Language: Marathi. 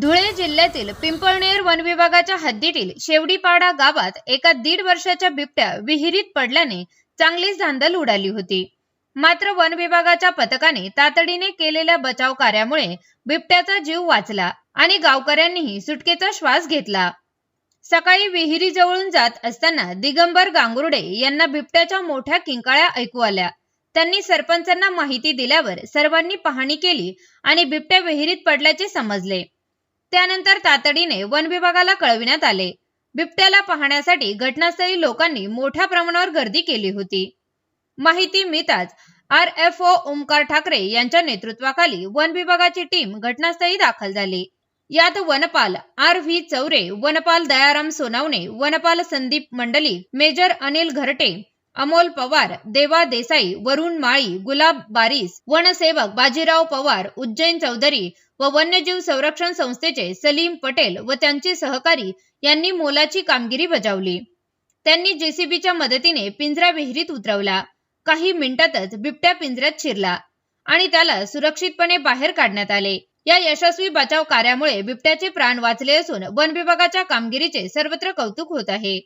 धुळे जिल्ह्यातील पिंपळनेर वन विभागाच्या हद्दीतील शेवडीपाडा गावात एका दीड वर्षाच्या बिबट्या विहिरीत पडल्याने चांगलीच धांदल उडाली होती. मात्र वन विभागाच्या पथकाने तातडीने केलेल्या बचाव कार्यामुळे बिबट्याचा जीव वाचला आणि गावकऱ्यांनीही सुटकेचा श्वास घेतला. सकाळी विहिरी जवळून जात असताना दिगंबर गांगुर्डे यांना बिबट्याच्या मोठ्या किंकाळ्या ऐकू आल्या. त्यांनी सरपंचांना माहिती दिल्यावर सर्वांनी पाहणी केली आणि बिबट्या विहिरीत पडल्याचे समजले. त्यानंतर तातडीने वन विभागाला कळविण्यात आले. बिबट्याला पाहण्यासाठी घटनास्थळी लोकांनी मोठ्या प्रमाणावर गर्दी केली होती. माहिती मिळताच R F O Omkar Thackeray यांच्या नेतृत्वाखाली वन विभागाची टीम घटनास्थळी दाखल झाली. यात वनपाल आर व्ही चौरे वनपाल दयाराम सोनावणे वनपाल संदीप मंडली मेजर अनिल घरटे अमोल पवार देवा देसाई वरुण माळी गुलाब बारीस वनसेवक बाजीराव पवार उज्जैन चौधरी व वन्यजीव संरक्षण संस्थेचे सलीम पटेल व त्यांचे सहकारी यांनी मोलाची कामगिरी बजावली त्यांनी जेसीबीच्या मदतीने पिंजरा विहिरीत उतरवला काही मिनिटातच बिबट्या पिंजऱ्यात शिरला आणि त्याला सुरक्षितपणे बाहेर काढण्यात आले या यशस्वी बचाव कार्यामुळे बिबट्याचे प्राण वाचले असून वन विभागाच्या कामगिरीचे सर्वत्र कौतुक होत आहे